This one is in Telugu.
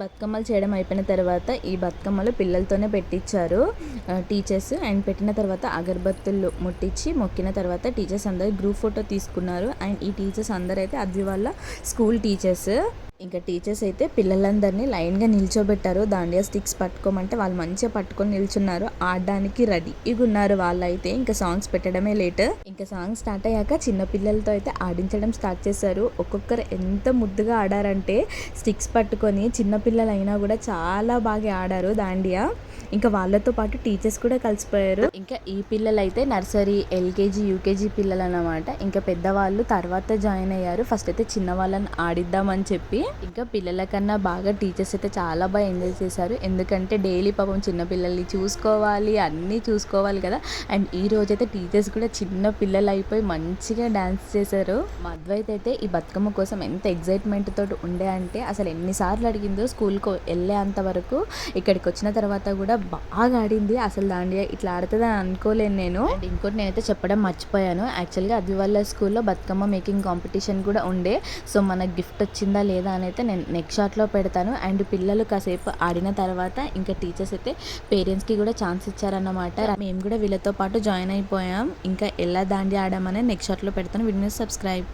బతుకమ్మలు చేయడం అయిపోయిన తర్వాత ఈ బతుకమ్మలు పిల్లలతోనే పెట్టించారు. టీచర్స్ అండ్ పెట్టిన తర్వాత అగరబత్తులు ముట్టించి మొక్కిన తర్వాత టీచర్స్ అందరు గ్రూప్ ఫోటో తీసుకున్నారు. అండ్ ఈ టీచర్స్ అందరైతే అద్వి వాళ్ళ స్కూల్ టీచర్స్. ఇంకా టీచర్స్ అయితే పిల్లలందరినీ లైన్గా నిల్చోబెట్టారు. దాండియా స్టిక్స్ పట్టుకోమంటే వాళ్ళు మంచిగా పట్టుకొని నిల్చున్నారు. ఆడడానికి రెడీగా ఉన్నారు వాళ్ళైతే. ఇంకా సాంగ్స్ పెట్టడమే లేట్. ఇంకా సాంగ్ స్టార్ట్ అయ్యాక చిన్న పిల్లలతో అయితే ఆడించడం స్టార్ట్ చేశారు. ఒక్కొక్కరు ఎంత ముద్దుగా ఆడారంటే స్టిక్స్ పట్టుకొని చిన్న పిల్లలు అయినా కూడా చాలా బాగా ఆడారు దాండియా. ఇంకా వాళ్ళతో పాటు టీచర్స్ కూడా కలిసిపోయారు. ఇంకా ఈ పిల్లలు అయితే నర్సరీ ఎల్కేజీ యూకేజీ పిల్లలు అన్నమాట ఇంకా పెద్దవాళ్ళు తర్వాత జాయిన్ అయ్యారు. ఫస్ట్ అయితే చిన్న వాళ్ళని ఆడిద్దామని చెప్పి. ఇంకా పిల్లల కన్నా బాగా టీచర్స్ అయితే చాలా బాగా ఎంజాయ్ చేశారు. ఎందుకంటే డైలీ పాపం చిన్న పిల్లల్ని చూసుకోవాలి అన్నీ చూసుకోవాలి కదా. అండ్ ఈ రోజైతే టీచర్స్ కూడా చిన్న పిల్లలు అయిపోయి మంచిగా డాన్స్ చేశారు. మధ్వైతే అయితే ఈ బతుకమ్మ కోసం ఎంత ఎగ్జైట్మెంట్ తోటి ఉండే అంటే అసలు ఎన్నిసార్లు అడిగిందో స్కూల్కి వెళ్ళేంత వరకు ఇక్కడికి వచ్చిన తర్వాత కూడా బాగా ఆడింది. అసలు దాండియా ఇట్లా ఆడుతుంది అని అనుకోలేను నేను. ఇంకోటి నేనైతే చెప్పడం మర్చిపోయాను. యాక్చువల్గా అది వల్ల స్కూల్లో బతుకమ్మ మేకింగ్ కాంపిటీషన్ కూడా ఉండే. సో మనకు గిఫ్ట్ వచ్చిందా లేదా అని అయితే నేను నెక్స్ట్ షాట్లో పెడతాను. అండ్ పిల్లలు కాసేపు ఆడిన తర్వాత ఇంకా టీచర్స్ అయితే పేరెంట్స్కి కూడా ఛాన్స్ ఇచ్చారన్నమాట. మేము కూడా వీళ్ళతో పాటు జాయిన్ అయిపోయాం. ఇంకా ఎలా దాండి ఆడామని నెక్స్ట్ షాట్లో పెడతాను. Video subscribe